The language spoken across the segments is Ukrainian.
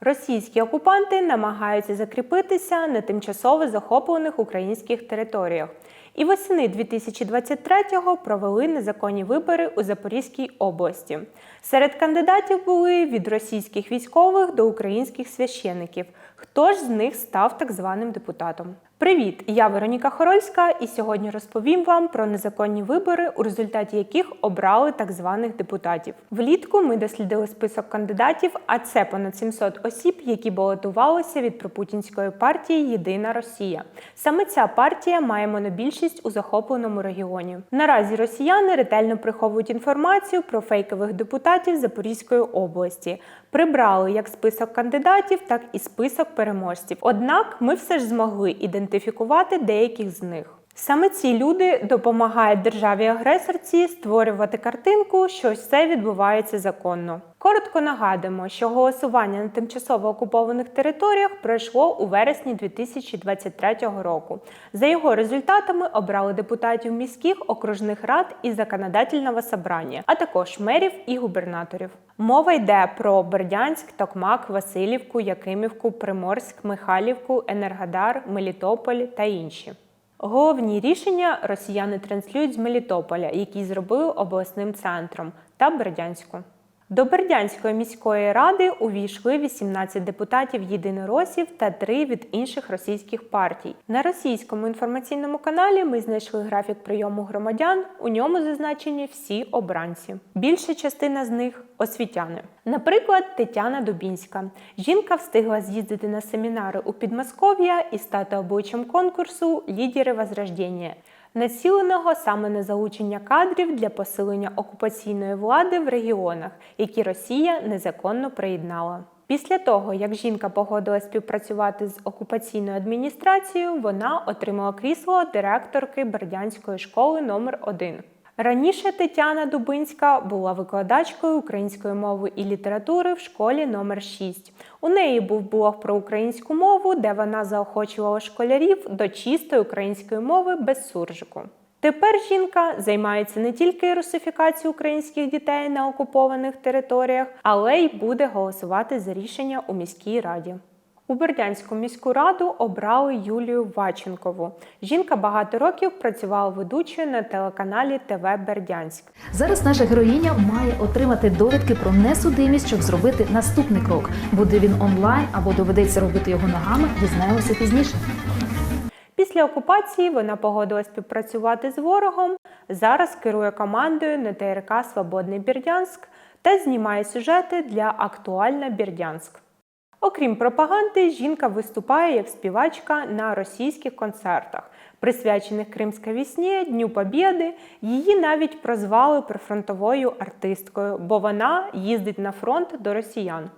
Російські окупанти намагаються закріпитися на тимчасово захоплених українських територіях. І восени 2023-го провели незаконні вибори у Запорізькій області. Серед кандидатів були від російських військових до українських священиків. Хто ж з них став так званим депутатом? Привіт! Я Вероніка Хорольська, і сьогодні розповім вам про незаконні вибори, у результаті яких обрали так званих депутатів. Влітку ми дослідили список кандидатів, а це понад 700 осіб, які балотувалися від пропутінської партії Єдина Росія. Саме ця партія має монобільшість у захопленому регіоні. Наразі росіяни ретельно приховують інформацію про фейкових депутатів Запорізької області. Прибрали як список кандидатів, так і список переможців. Однак ми все ж змогли ідентифікувати деяких з них. Саме ці люди допомагають державі-агресорці створювати картинку, що все відбувається законно. Коротко нагадуємо, що голосування на тимчасово окупованих територіях пройшло у вересні 2023 року. За його результатами обрали депутатів міських окружних рад і законодательного собрання, а також мерів і губернаторів. Мова йде про Бердянськ, Токмак, Васильівку, Якимівку, Приморськ, Михайлівку, Енергодар, Мелітополь та інші. Головні рішення росіяни транслюють з Мелітополя, який зробили обласним центром, та Бердянську. До Бердянської міської ради увійшли 18 депутатів єдиноросів та 3 від інших російських партій. На російському інформаційному каналі ми знайшли графік прийому громадян. У ньому зазначені всі обранці. Більша частина з них освітяни. Наприклад, Тетяна Дубінська. Жінка встигла з'їздити на семінари у Підмосков'я і стати обличчям конкурсу Лідери Возрождення націленого саме на залучення кадрів для посилення окупаційної влади в регіонах, які Росія незаконно приєднала. Після того, як жінка погодила співпрацювати з окупаційною адміністрацією, вона отримала крісло директорки Бердянської школи номер 1 Раніше Тетяна Дубинська була викладачкою української мови і літератури в школі номер 6 У неї був блог про українську мову, де вона заохочувала школярів до чистої української мови без суржику. Тепер жінка займається не тільки русифікацією українських дітей на окупованих територіях, але й буде голосувати за рішення у міській раді. У Бердянську міську раду обрали Юлію Ваченкову. Жінка багато років працювала ведучою на телеканалі ТВ Бердянськ. Зараз наша героїня має отримати довідки про несудимість, щоб зробити наступний крок. Буде він онлайн або доведеться робити його ногами, дізнаємося пізніше. Після окупації вона погодила співпрацювати з ворогом. Зараз керує командою на ТРК Свободний Бердянськ та знімає сюжети для Актуальна Бердянськ. Окрім пропаганди, жінка виступає як співачка на російських концертах, присвячених Кримській вісні, Дню Побєди. Її навіть прозвали прифронтовою артисткою, бо вона їздить на фронт до росіян.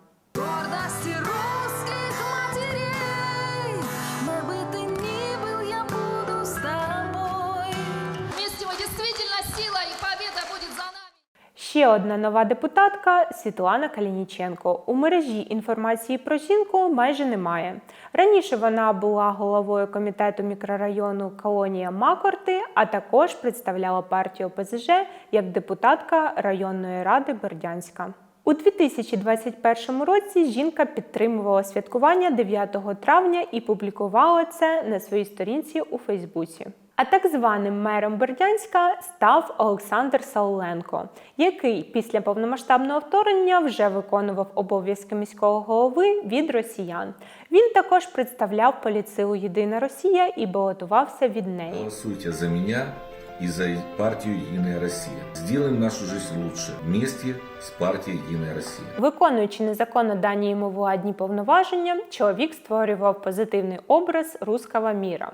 Ще одна нова депутатка Світлана Калініченко. У мережі інформації про жінку майже немає. Раніше вона була головою комітету мікрорайону Колонія Макорти, а також представляла партію ОПЗЖ як депутатка районної ради Бердянська. У 2021 році жінка підтримувала святкування 9 травня і публікувала це на своїй сторінці у Фейсбуці. А так званим мером Бердянська став Олександр Сауленко, який після повномасштабного вторгнення вже виконував обов'язки міського голови від росіян. Він також представляв поліцилу Єдина Росія і балотувався від неї. Голосуйте за меня и за партию «Единая Россия». Сделаем нашу жизнь лучше вместе с партией «Единая Россия». Виконуючи незаконно дані йому владні повноваження, чоловік створював позитивний образ руского міра.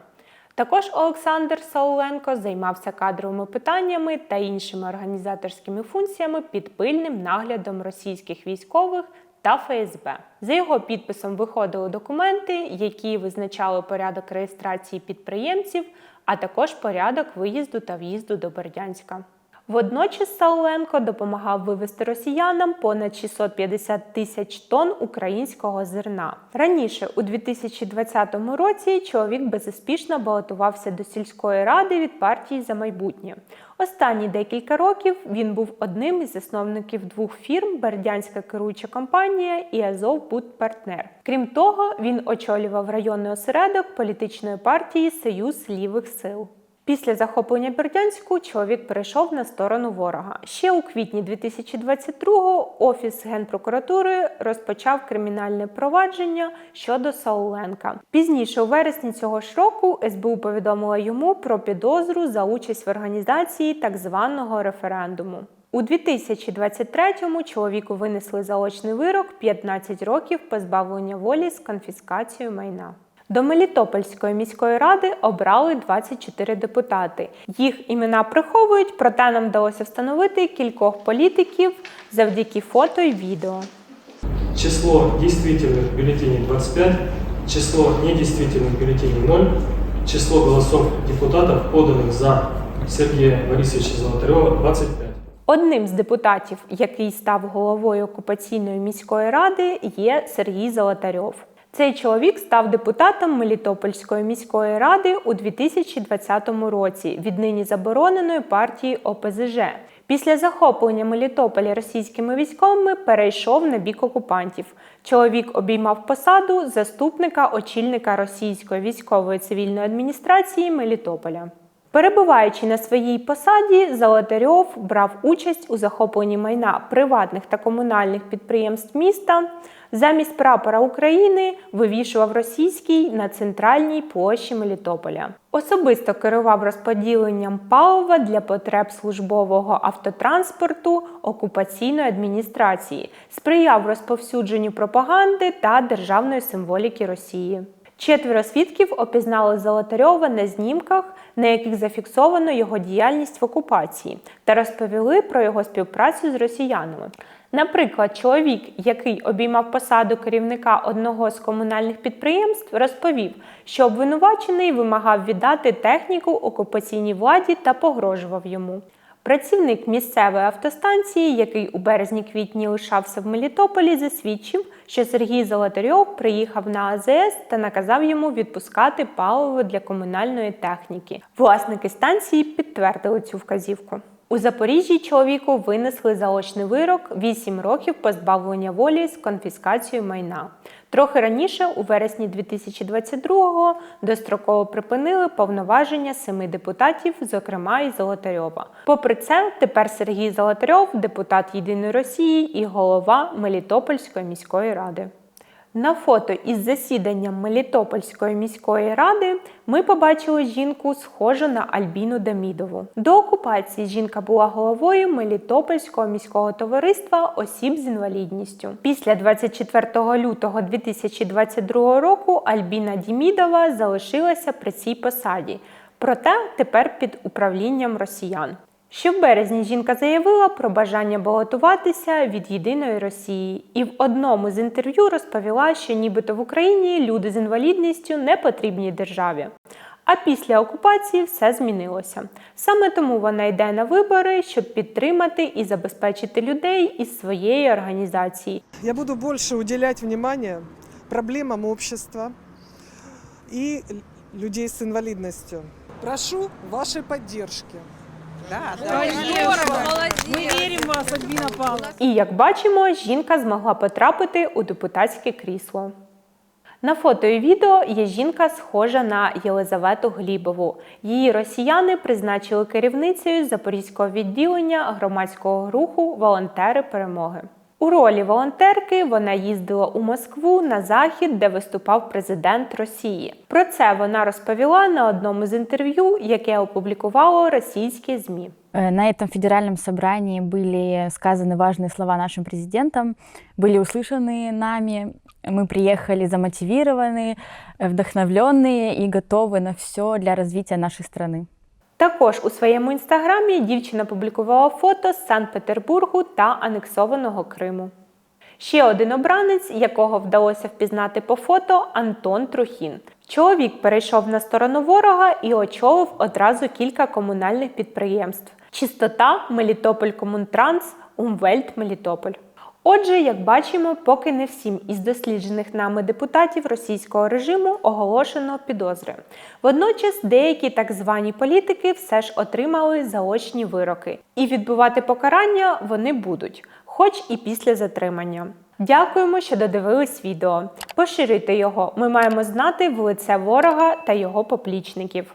Також Олександр Сауленко займався кадровими питаннями та іншими організаторськими функціями під пильним наглядом російських військових та ФСБ. За його підписом виходили документи, які визначали порядок реєстрації підприємців, а також порядок виїзду та в'їзду до Бердянська. Водночас Сауленко допомагав вивезти росіянам понад 650 тисяч тонн українського зерна. Раніше, у 2020 році, чоловік безуспішно балотувався до сільської ради від партії за майбутнє. Останні декілька років він був одним із засновників двох фірм Бердянська керуюча компанія і Азов Будпартнер. Крім того, він очолював районний осередок політичної партії Союз лівих сил. Після захоплення Бердянську чоловік перейшов на сторону ворога. Ще у квітні 2022-го Офіс Генпрокуратури розпочав кримінальне провадження щодо Сауленка. Пізніше, у вересні цього ж року, СБУ повідомила йому про підозру за участь в організації так званого референдуму. У 2023-му чоловіку винесли заочний вирок 15 років позбавлення волі з конфіскацією майна. До Мелітопольської міської ради обрали 24 депутати. Їх імена приховують, проте нам вдалося встановити кількох політиків завдяки фото і відео. Число действительных бюллетеней 25, число недействительных бюллетеней 0, число голосов депутатов, поданных за Сергея Борисовича Золотарева 25. Одним з депутатів, який став головою окупаційної міської ради, є Сергій Золотарьов. Цей чоловік став депутатом Мелітопольської міської ради у 2020 році від нині забороненої партії ОПЗЖ. Після захоплення Мелітополя російськими військовими перейшов на бік окупантів. Чоловік обіймав посаду заступника очільника російської військової цивільної адміністрації Мелітополя. Перебуваючи на своїй посаді, Золотарьов брав участь у захопленні майна приватних та комунальних підприємств міста. Замість прапора України вивішував російський на центральній площі Мелітополя. Особисто керував розподіленням палива для потреб службового автотранспорту окупаційної адміністрації, сприяв розповсюдженню пропаганди та державної символіки Росії. Четверо свідків опізнали Золотарьова на знімках, на яких зафіксовано його діяльність в окупації, та розповіли про його співпрацю з росіянами. Наприклад, чоловік, який обіймав посаду керівника одного з комунальних підприємств, розповів, що обвинувачений вимагав віддати техніку окупаційній владі та погрожував йому. Працівник місцевої автостанції, який у березні-квітні лишався в Мелітополі, засвідчив, що Сергій Золотарьов приїхав на АЗС та наказав йому відпускати паливо для комунальної техніки. Власники станції підтвердили цю вказівку. У Запоріжжі чоловіку винесли заочний вирок 8 років позбавлення волі з конфіскацією майна. Трохи раніше, у вересні 2022-го, достроково припинили повноваження семи депутатів, зокрема і Золотарьова. Попри це, тепер Сергій Золотарьов депутат Єдиної Росії і голова Мелітопольської міської ради. На фото із засіданням Мелітопольської міської ради ми побачили жінку, схожу на Альбіну Дамідову. До окупації жінка була головою Мелітопольського міського товариства осіб з інвалідністю. Після 24 лютого 2022 року Альбіна Дімідова залишилася при цій посаді, проте тепер під управлінням росіян. Ще в березні жінка заявила про бажання балотуватися від єдиної Росії, і в одному з інтерв'ю розповіла, що нібито в Україні люди з інвалідністю не потрібні державі. А після окупації все змінилося. Саме тому вона йде на вибори, щоб підтримати і забезпечити людей із своєї організації. Я буду больше уделять внимание проблемам общества л- людей с инвалидностью. Прошу вашей поддержки. І як бачимо, жінка змогла потрапити у депутатське крісло. На фото і відео є жінка, схожа на Єлизавету Глібову. Її росіяни призначили керівницею запорізького відділення громадського руху Волонтери перемоги. У ролі волонтерки вона їздила у Москву на захід, де виступав президент Росії. Про це вона розповіла на одному з інтерв'ю, яке опублікувало російське ЗМІ. Э, На этом федеральном собрании были сказаны важные слова нашим президентом, были услышаны нами. Мы приехали замотивированные, э, вдохновленные и готовы на все для развития нашей страны. Також у своєму інстаграмі дівчина публікувала фото з Санкт-Петербургу та анексованого Криму. Ще один обранець, якого вдалося впізнати по фото, Антон Трухін. Чоловік перейшов на сторону ворога і очолив одразу кілька комунальних підприємств: Чистота, Мелітополь Комунтранс, Умвельт Мелітополь. Отже, як бачимо, поки не всім із досліджених нами депутатів російського режиму оголошено підозри. Водночас деякі так звані політики все ж отримали заочні вироки, і відбувати покарання вони будуть, хоч і після затримання. Дякуємо, що додивились відео. Поширюйте його. Ми маємо знати в лице ворога та його поплічників.